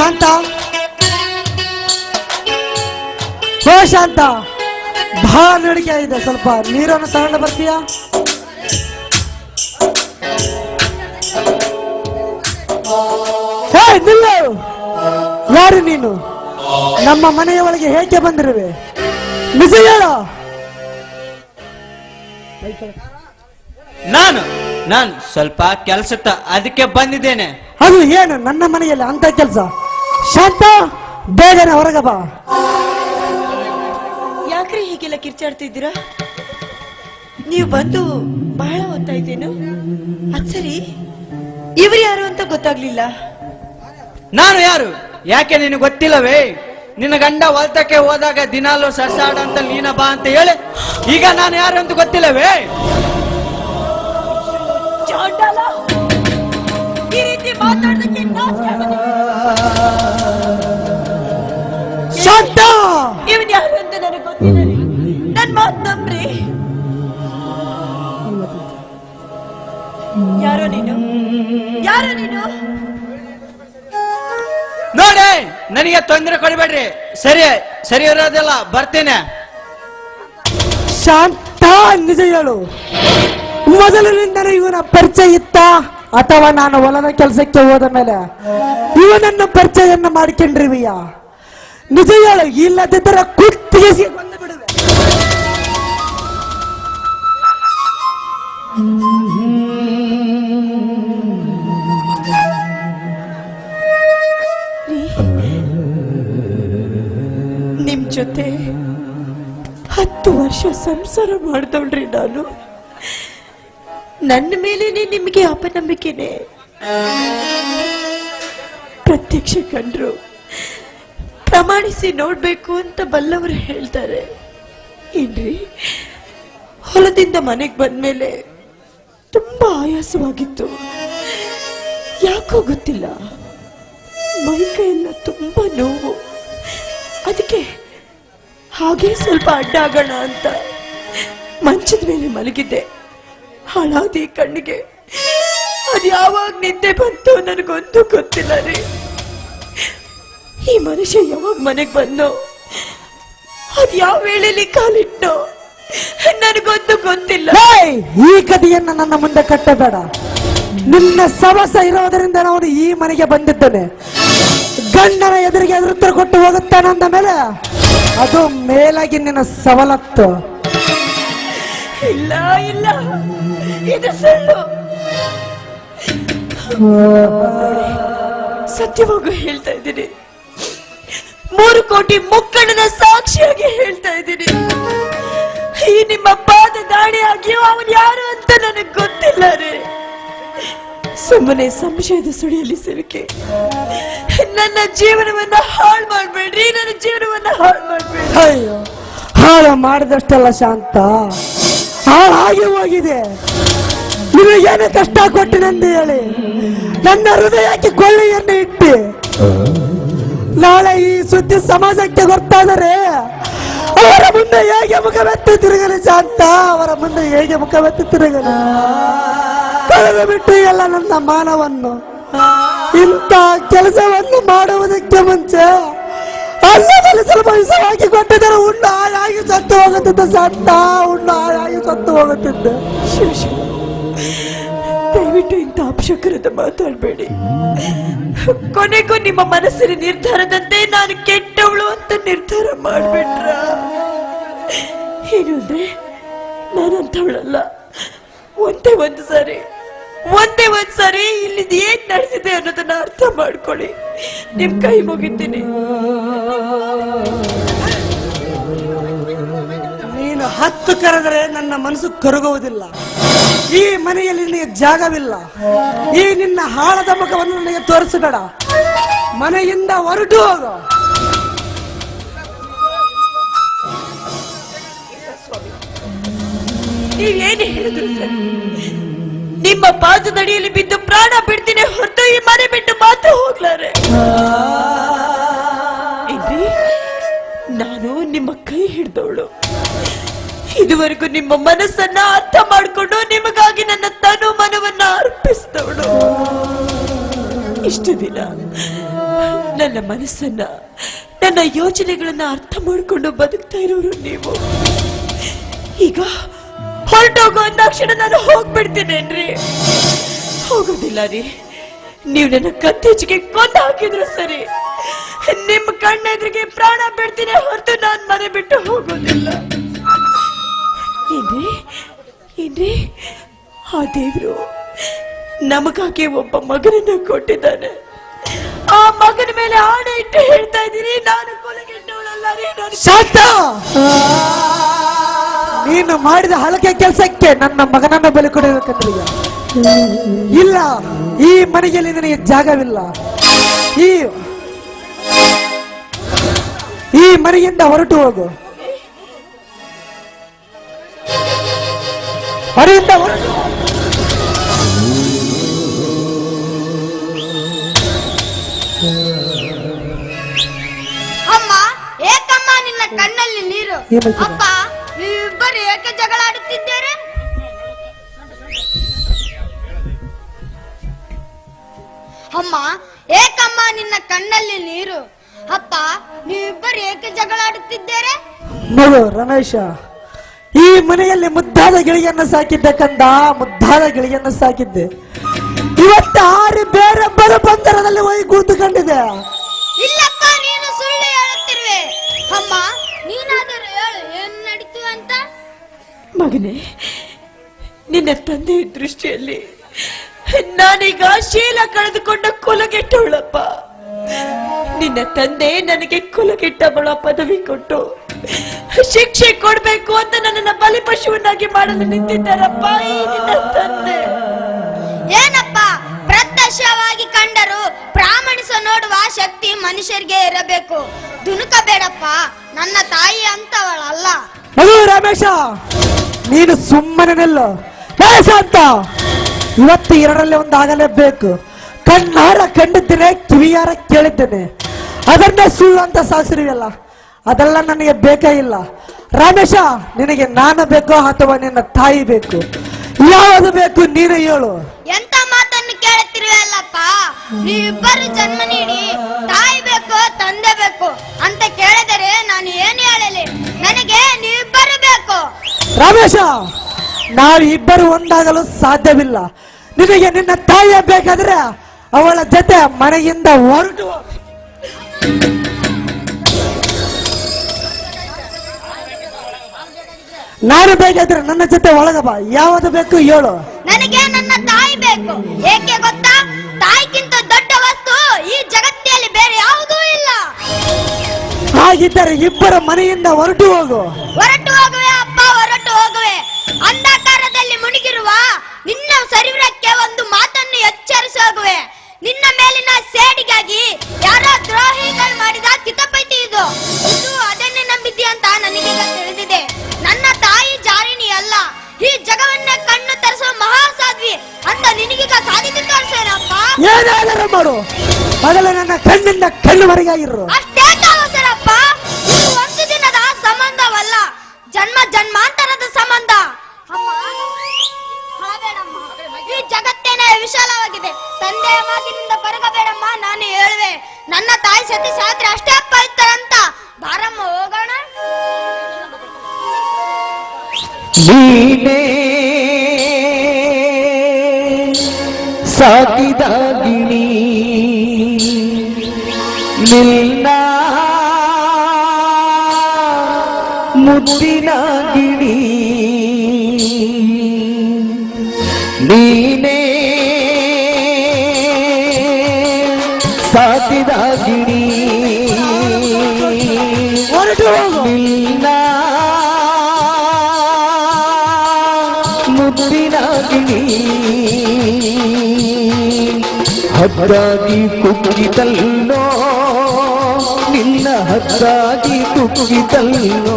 ಶಾಂತ. ಓ ಶಾಂತ ಬಹಳ ನಡಿಕೆ ಇದೆ ಸ್ವಲ್ಪ ನೀರನ್ನು ತಗೊಂಡು ಬರ್ತೀಯಾ? ಹೇ ನಿಲ್ಲು. ಯಾರು ನೀನು? ನಮ್ಮ ಮನೆಯ ಒಳಗೆ ಹೇಗೆ ಬಂದಿರುವೆ? ನಿಜ ಹೇಳು. ನಾನು ನಾನು ಸ್ವಲ್ಪ ಕೆಲಸ ಅದಕ್ಕೆ ಬಂದಿದ್ದೇನೆ. ಅದು ಏನು ನನ್ನ ಮನೆಯಲ್ಲಿ ಅಂತ ಕೆಲಸ? ಶಾಂತ ಬೇಗನೆ ಹೊರಗೆ ಬಾ. ಯಾಕ್ರಿ ಹೀಗೆಲ್ಲ ಕಿರ್ಚಾಡ್ತಿದ್ದೀರಾ? ನೀವು ಬಂದು ಬಹಳ ಹೊತ್ತಾಯ್ತೇನು ಅದ್ ಸರಿ ಇವ್ರು ಯಾರು ಅಂತ ಗೊತ್ತಾಗ್ಲಿಲ್ಲ. ನಾನು ಯಾರು? ಯಾಕೆ ನಿನಗೆ ಗೊತ್ತಿಲ್ಲವೇ? ನಿನ್ನ ಗಂಡ ಹೊಲ್ತಕ್ಕೆ ಹೋದಾಗ ದಿನಾಲು ಸರ್ಸಾಡ ಅಂತ ನೀನ ಬಾ ಅಂತ ಹೇಳಿ ಈಗ ನಾನು ಯಾರು ಅಂತ ಗೊತ್ತಿಲ್ಲವೇ? ಚಾಂಡಾಲ ಈ ರೀತಿ ಮಾತಾಡೋದಕ್ಕೆ ನಾಚಿಕೆ. ಶಾಂತ! ಇವನ್ ಯಾರು ಅಂತ ನನಗೆ ಗೊತ್ತಿಲ್ಲ. ನನ್ ಮಾತ್ ನಂಬ್ರಿ. ಯಾರೋ ನೀನು? ಯಾರೋ ನೀನು? ನೋಡಿ ನನಗೆ ತೊಂದರೆ ಕೊಡಬೇಡ್ರಿ. ಸರಿ ಸರಿ ಇರೋದಿಲ್ಲ ಬರ್ತೇನೆ. ಶಾಂತ ನಿಜ ಹೇಳು. ಮೊದಲಿನಿಂದಲೂ ಇವನ ಪರಿಚಯ ಇತ್ತ? ಅಥವಾ ನಾನು ಹೊಲದ ಕೆಲಸಕ್ಕೆ ಹೋದ ಮೇಲೆ? ಇವನನ್ನು ಪರಿಚಯವನ್ನು ಮಾಡಿಕೊಂಡ್ರಿವಿಯ? ನಿಜ ಹೇಳು ಇಲ್ಲದಿದ್ದರೆ ಕುತ್ತಿಗೆ ಬಂದು ಬಿಡುವೆ. ನಿಮ್ ಜೊತೆ ಹತ್ತು ವರ್ಷ ಸಂಸಾರ ಮಾಡ್ದವ್ರಿ ನಾನು. ನನ್ನ ಮೇಲೇನೆ ನಿಮಗೆ ಅಪನಂಬಿಕೆನೆ. ಪ್ರತ್ಯಕ್ಷ ಕಂಡ್ರು ಪ್ರಮಾಣಿಸಿ ನೋಡ್ಬೇಕು ಅಂತ ಬಲ್ಲವರು ಹೇಳ್ತಾರೆ. ಏನ್ರಿ? ಹೊಲದಿಂದ ಮನೆಗೆ ಬಂದ್ಮೇಲೆ ತುಂಬಾ ಆಯಾಸವಾಗಿತ್ತು. ಯಾಕೋ ಗೊತ್ತಿಲ್ಲ. ಮೈಕೈ ಎಲ್ಲ ತುಂಬಾ ನೋವು. ಅದಕ್ಕೆ ಹಾಗೆ ಸ್ವಲ್ಪ ಅಡ್ಡ ಆಗೋಣ ಅಂತ ಮಂಚದ ಮೇಲೆ ಮಲಗಿದ್ದೆ. ಹಾಳಾದಿ ಕಣ್ಣಿಗೆ. ಅದು ಯಾವಾಗ ನಿದ್ದೆ ಬಂತು ನನಗೊಂದು ಗೊತ್ತಿಲ್ಲ ರೀ. ಈ ಮನುಷ್ಯ ಯಾವಾಗ ಮನೆಗೆ ಬಂದು ಅದು ಯಾವ ವೇಳೆಯಲ್ಲಿ ಕಾಲಿಟ್ಟು ನನಗೊಂದು ಗೊತ್ತಿಲ್ಲ! ಈ ಕಥೆಯನ್ನ ನನ್ನ ಮುಂದೆ ಕಟ್ಟಬೇಡ. ನಿನ್ನ ಸವಸ ಇರೋದರಿಂದ ನಾನು ಈ ಮನೆಗೆ ಬಂದಿದ್ದೇನೆ. ಗಂಡನ ಎದುರಿಗೆ ಎದುರುತ್ತರ ಕೊಟ್ಟು ಹೋಗುತ್ತಾನಂದ ಮೇಲೆ ಅದು ಮೇಲಾಗಿ ನಿನ್ನ ಸವಲತ್ತು. ಇಲ್ಲ ಇಲ್ಲ ಇದು ಸುಳ್ಳು. ಸತ್ಯವಾಗೂ ಹೇಳ್ತಾ ಇದ್ದೀನಿ. ಮೂರು ಕೋಟಿ ಮುಕ್ಕಣ್ಣನ ಸಾಕ್ಷಿಯಾಗಿ ಹೇಳ್ತಾ ಇದ್ದೀನಿ. ಈ ನಿಮ್ಮ ಪಾದ ಆಗಿಯೋ ಅವನು ಯಾರು ಅಂತ ನನಗೆ ಗೊತ್ತಿಲ್ಲ ರೀ. ಸುಮ್ಮನೆ ಸಂಶಯದ ಸುಳಿಯಲ್ಲಿ ಸಿಲುಕಿ. ನನ್ನ ಜೀವನವನ್ನ ಹಾಳು ಮಾಡ್ಬೇಡ್ರಿ ನನ್ನ ಜೀವನವನ್ನ ಹಾಳು ಮಾಡ್ಬೇಡ್ರಿ. ಅಯ್ಯೋ ಹಾಳು ಮಾಡಿದಷ್ಟಲ್ಲ ಶಾಂತ. ಹಾಳಾಗಿ ಹೋಗಿದೆ. ನಿಮಗೇನು ಕಷ್ಟ ಕೊಟ್ಟಿನಂದು ಹೇಳಿ. ನನ್ನ ಹೃದಯಕ್ಕೆ ಕೊಳ್ಳೆಯನ್ನು ಇಟ್ಟು. ನಾಳೆ ಈ ಸುದ್ದಿ ಸಮಾಜಕ್ಕೆ ಗೊತ್ತಾದರೆ ಅವರ ಮುಂದೆ ಹೇಗೆ ಮುಖವೆತ್ತಿ ತಿರುಗಲಿ ಶಾಂತ? ಅವರ ಮುಂದೆ ಹೇಗೆ ಮುಖವೆತ್ತಿ ತಿರುಗಲಿ? ಕಳೆದು ಬಿಟ್ಟು ಎಲ್ಲ ನನ್ನ ಮಾನವನ್ನು, ಇಂಥ ಕೆಲಸವನ್ನು ಮಾಡುವುದಕ್ಕೆ ಮುಂಚೆ ಅಲ್ಲದಲ್ಲಿ ಸ್ವಲ್ಪ ವಿಷವಾಗಿ ಕೊಟ್ಟಿದ್ದರೆ ಉಂಡು ಹಾಳಾಗಿ ಸತ್ತು ಹೋಗುತ್ತಿದ್ದ ಸತ್ತ ಉಂಡು ಹಾಳಾಗಿ ಸತ್ತು ಹೋಗುತ್ತಿದ್ದೆ. ಅಪಶಕರದ ಮಾತಾಡಬೇಡಿ ಕೊನೆಗೂ ನಿಮ್ಮ ಮನಸ್ಸಿನ ನಿರ್ಧಾರದಂತೆ ನಾನು ಕೆಟ್ಟವಳು ಅಂತ ನಿರ್ಧಾರ ಮಾಡ್ಬಿಟ್ರ ಏನು ಅಂದ್ರೆ, ನಾನಂತವಳಲ್ಲ. ಒಂದೇ ಒಂದು ಸಾರಿ, ಒಂದೇ ಒಂದ್ ಸಾರಿ ಇಲ್ಲಿ ಏನ್ ನಡೆಸಿದೆ ಅನ್ನೋದನ್ನ ಅರ್ಥ ಮಾಡ್ಕೊಳ್ಳಿ. ನಿಮ್ ಕೈ ಮುಗಿತೀನಿ. ನೀನು ಹತ್ತು ಕರೆದರೆ ನನ್ನ ಮನಸ್ಸು ಕರಗುವುದಿಲ್ಲ. ಈ ಮನೆಯಲ್ಲಿ ನಿನಗೆ ಜಾಗವಿಲ್ಲ. ಈ ನಿನ್ನ ಹಾಳದ ಮುಖವನ್ನು ನನಗೆ ತೋರಿಸಬೇಡ. ಮನೆಯಿಂದ ಹೊರಟು ಹೋಗು. ನೀವೇನು ಹೇಳಿದ್ರು ಸರಿ? ನಿಮ್ಮ ಪಾದದಡಿಯಲ್ಲಿ ಬಿದ್ದು ಪ್ರಾಣ ಬಿಡ್ತೀನಿ ಹೊರತು ಈ ಮನೆ ಬಿಟ್ಟು ಮಾತ್ರ ಹೋಗ್ಲಾರೆ? ನಾನು ನಿಮ್ಮ ಕೈ ಹಿಡ್ದವಳು. ಇದುವರೆಗೂ ನಿಮ್ಮ ಮನಸ್ಸನ್ನ ಅರ್ಥ ಮಾಡಿಕೊಂಡು ನಿಮಗಾಗಿ ನನ್ನ ತನು ಮನವನ್ನ ಅರ್ಪಿಸಿದವಳು. ಇಷ್ಟು ದಿನ ನನ್ನ ಮನಸ್ಸನ್ನ, ನನ್ನ ಯೋಚನೆಗಳನ್ನ ಅರ್ಥ ಮಾಡಿಕೊಂಡು ಬದುಕ್ತಾ ಇರೋರು ನೀವು. ಈಗ ಹೊರಟೋಗೋ ಅಂದಾಕ್ಷಣ ನಾನು ಹೋಗ್ಬಿಡ್ತೀನೇನ್ರಿ ಹೋಗೋದಿಲ್ಲ ರೀ. ನೀವು ನನ್ನ ಕತ್ತೆಚ್ಚಿಗೆ ಕೊಂದು ಹಾಕಿದ್ರು ಸರಿ. ನಿಮ್ಮ ಕಣ್ಣೆದ್ರಿಗೆ ಪ್ರಾಣ ಬಿಡ್ತೀನಿ ಹೊರತು ನಾನು ಮನೆ ಬಿಟ್ಟು ಹೋಗೋದಿಲ್ಲ. ಏನ್ರಿ? ಏನ್ರಿ? ಆ ದೇವ್ರು ನಮಗಾಗಿ ಒಬ್ಬ ಮಗನನ್ನು ಕೊಟ್ಟಿದ್ದಾನೆ. ಆ ಮಗನ ಮೇಲೆ ಆಣೆ ಇಟ್ಟು ಹೇಳ್ತಾ ಇದ್ದೀರಿ ನಾನು ಕೊಲೆಗೆಟ್ಟವಳಲ್ಲ ರೀ ನಾನು ಶಾಂತ! ನೀನು ಮಾಡಿದ ಹಲಕೆ ಕೆಲಸಕ್ಕೆ ನನ್ನ ಮಗನನ್ನ ಬಲಿ ಕೊಡಬೇಕಂತ ಇಲ್ಲ. ಈ ಮನೆಯಲ್ಲಿ ನನಗೆ ಜಾಗವಿಲ್ಲ. ಈ ಈ ಮನೆಯಿಂದ ಹೊರಟು ಹೋಗು. ಮನೆಯಿಂದ ಹೊರಟು. ಅಮ್ಮ ಏಕಮ್ಮ ನಿನ್ನ ಕಣ್ಣಲ್ಲಿ ನೀರು? ಅಪ್ಪ ನೀವಿಬ್ಬರು ಏಕೆ ಜಗಳ ಆಡುತ್ತಿದ್ದೀರಿ ಅಮ್ಮ ಏಕಮ್ಮ ನಿನ್ನ ಕಣ್ಣಲ್ಲಿ ನೀರು ಅಪ್ಪ ನೀವಿಬ್ಬರು ಏಕೆ ಜಗಳ ಆಡುತ್ತಿದ್ದೀರಿ ರಮೇಶ ಈ ಮನೆಯಲ್ಲಿ ಮುದ್ದಾದ ಗಿಳಿಯನ್ನು ಸಾಕಿದ್ದೆ ಕಂದ ಮುದ್ದಾದ ಗಿಳಿಯನ್ನು ಸಾಕಿದ್ದೆ. ಇವತ್ತು ಆರು ಬೇರೆ ಬರ ಬಂದರದಲ್ಲಿ ಹೋಗಿ ಕೂತುಕೊಂಡಿದೆ ಇಲ್ಲಪ್ಪ ನೀನು ಸುಳ್ಳು ಹೇಳುತ್ತಿರುವೆ. ಅಮ್ಮ ನೀನಾದರೂ ಹೇಳು ಏನ್ ನಡೀತು ಅಂತ? ಮಗನೇ ನಿನ್ನ ತಂದೆಯ ದೃಷ್ಟಿಯಲ್ಲಿ ನಾನೀಗ ಶೀಲ ಕಳೆದುಕೊಂಡ ಕುಲಗೆಟ್ಟವಳಪ್ಪ. ನಿನ್ನ ತಂದೆ ನನಗೆ ಕುಲಗೆಟ್ಟವಳ ಪದವಿ ಕೊಟ್ಟು ಶಿಕ್ಷೆ ಕೊಡ್ಬೇಕು ಅಂತ ನನ್ನನ್ನ ಬಲಿಪಶುವನ್ನಾಗಿ ಮಾಡಲು ನಿಂತಿದ್ದಾರಪ್ಪ ಈ ನಿನ್ನ ತಂದೆ. ಏನಪ್ಪ? ಪ್ರತ್ಯಕ್ಷವಾಗಿ ಕಂಡರು ಪ್ರಾಮಾಣಿಸ ನೋಡುವ ಶಕ್ತಿ ಮನುಷ್ಯರಿಗೆ ಇರಬೇಕು. ದುನುಕಬೇಡಪ್ಪ. ನನ್ನ ತಾಯಿ ಅಂತವಳಲ್ಲ. ಮಗು ರಮೇಶ ನೀನು ಸುಮ್ಮನೆ ನಿಲ್ಲು. ಅಂತ. ಇವತ್ತು ಎರಡರಲ್ಲಿ ಒಂದು ಆಗಲೇಬೇಕು. ಕಣ್ಣಾರ ಕಂಡಿದ್ದೇನೆ ಕಿವಿಯಾರ ಕೇಳಿದ್ದೇನೆ. ಅದನ್ನೇ ಸುಳ್ಳು ಅಂತ ಸಾಕ್ಷರಿಯಲ್ಲ ಅದೆಲ್ಲ ನನಗೆ ಬೇಕೇ ಇಲ್ಲ. ರಮೇಶ ನಿನಗೆ ನಾನು ಬೇಕೋ ಅಥವಾ ನಿನ್ನ ತಾಯಿ ಬೇಕು? ಯಾವುದು ಬೇಕು ನೀನು ಹೇಳು. ಎಂತ ಮಾತನ್ನು ಕೇಳುತ್ತಿರುವಲ್ಲಪ್ಪ ನೀವಿಬ್ಬರು ಜನ್ಮ ನೀಡಿ ತಾಯಿ ಬೇಕು ತಂದೆ ಬೇಕು ಅಂತ ಕೇಳಿದರೆ ನಾನು ಏನು ಹೇಳಲಿ? ನನಗೆ ನೀವಿಬ್ಬರು ಬೇಕು. ರಮೇಶ ನಾವು ಇಬ್ಬರು ಒಂದಾಗಲು ಸಾಧ್ಯವಿಲ್ಲ. ನಿನಗೆ ನಿನ್ನ ತಾಯಿಯೇ ಬೇಕಾದ್ರೆ ಅವಳ ಜೊತೆ ಮನೆಯಿಂದ ಹೊರಟು ಹೋಗು. ನಾನು ಬೇಕಾದ್ರೆ ನನ್ನ ಜೊತೆ ಒಳಗ ಬಾ. ಯಾವುದು ಬೇಕು ಹೇಳು. ನನಗೆ ನನ್ನ ತಾಯಿ ಬೇಕು. ಏಕೆ ಗೊತ್ತಾ? ತಾಯಿಗಿಂತ ದೊಡ್ಡ ವಸ್ತು ಈ ಜಗತ್ತಿನಲ್ಲಿ ಬೇರೆ ಯಾವುದೂ ಇಲ್ಲ. ಹಾಗಿದ್ದರೆ ಇಬ್ಬರ ಮನೆಯಿಂದ ಹೊರಟು ಹೋಗು. ಹೊರಟು ಹೋಗುವೆ ಅಪ್ಪ ಹೊರಟು ಹೋಗುವೆ. ಅಂಧಕಾರದಲ್ಲಿ ಮುಳುಗಿರುವ ನಿನ್ನ ಶರೀರಕ್ಕೆ ಒಂದು ಮಾತನ್ನು ಎಚ್ಚರಿಸಿ ಹೋಗುವೆ. ನಿನ್ನ ಮೇಲಿನ ಸೇಡಿಗಾಗಿ ಯಾರೋ ದ್ರೋಹಿಗಳು ಮಾಡಿದ ಕಿತಪೈತಿ ಇದು. ಇದು ಅದನ್ನೇ ನಂಬಿದ್ಯಾ ಅಂತ ನನಗೆ ತಿಳಿದಿದೆ ಏನಾದರೂ ಮಾಡು. ಮೊದಲು ನನ್ನ ಕಣ್ಣಿಂದ ಕಣ್ಣು ಮರೆಗಾಗಿರು ಅಷ್ಟೇ ಅವಸರಪ್ಪ ಇದು ಒಂದು ದಿನದ ಸಂಬಂಧವಲ್ಲ. ಜನ್ಮ ಜನ್ಮಾಂತರದ ಸಂಬಂಧ. ಅಮ್ಮ, ಅಳಬೇಡಮ್ಮ. ಈ ಜಗತ್ತೇನೆ ವಿಶಾಲವಾಗಿದೆ. ತಂದೆಯ ಮಾತಿನಿಂದ ಬರಗಬೇಡಮ್ಮ ನಾನು ಹೇಳುವೆ. ನನ್ನ ತಾಯಿ ಸತಿ ಸಾತ್ರ ಅಷ್ಟೇ ಪವಿತ್ರ ಅಂತ ಬಾರಮ್ಮ ಹೋಗೋಣ. ಜೀನೇ ಸಾಕಿದ ನಿನ್ನ ಮುದ್ದಿನ ಗಿಣಿ ನೀನೇ ಸಾಕಿದ ಗಿಣಿ ಮುದ್ದಿನ ಹತ್ತಾಗಿ ಕುಕ್ಕಿತಲ್ಲೋ ನಿನ್ನ ಹದ್ದಾಗಿ ಕುಕ್ಕಿತಲ್ಲೋ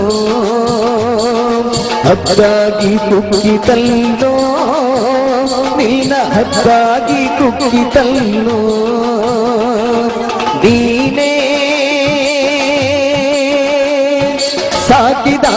ಹದ್ದಾಗಿ ಕುಕ್ಕಿತಲ್ಲೋ ನಿನ್ನ ಹದ್ದಾಗಿ ಕುಕ್ಕಿತಲ್ಲೋ ನೀನೇ ಸಾಕಿದ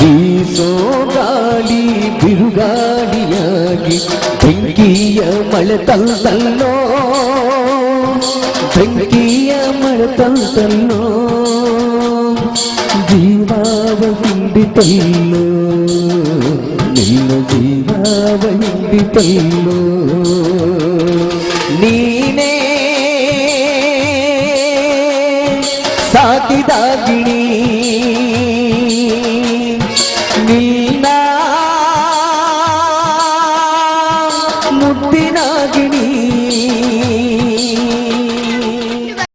ಬೀಸೋ ಗಾಳಿ ಬಿರುಗಾಳಿಯಾಗಿ ಬೆಂಕಿಯ ಮಳೆ ತಂದಲ್ಲೋ ಬೆಂಕಿಯ ಮಳೆ ತಂದಲ್ಲೋ ಜೀವಾವ ಹಿಂಡಿತಲ್ಲೋ ನಿನ್ನ ಜೀವಾವ ಹಿಂಡಿತಲ್ಲೋ ನೀನೇ ಸಾಕಿದ ಗಿಣಿ ನಿನ್ನ ಮುದ್ದಿನ ಗಿಣಿ.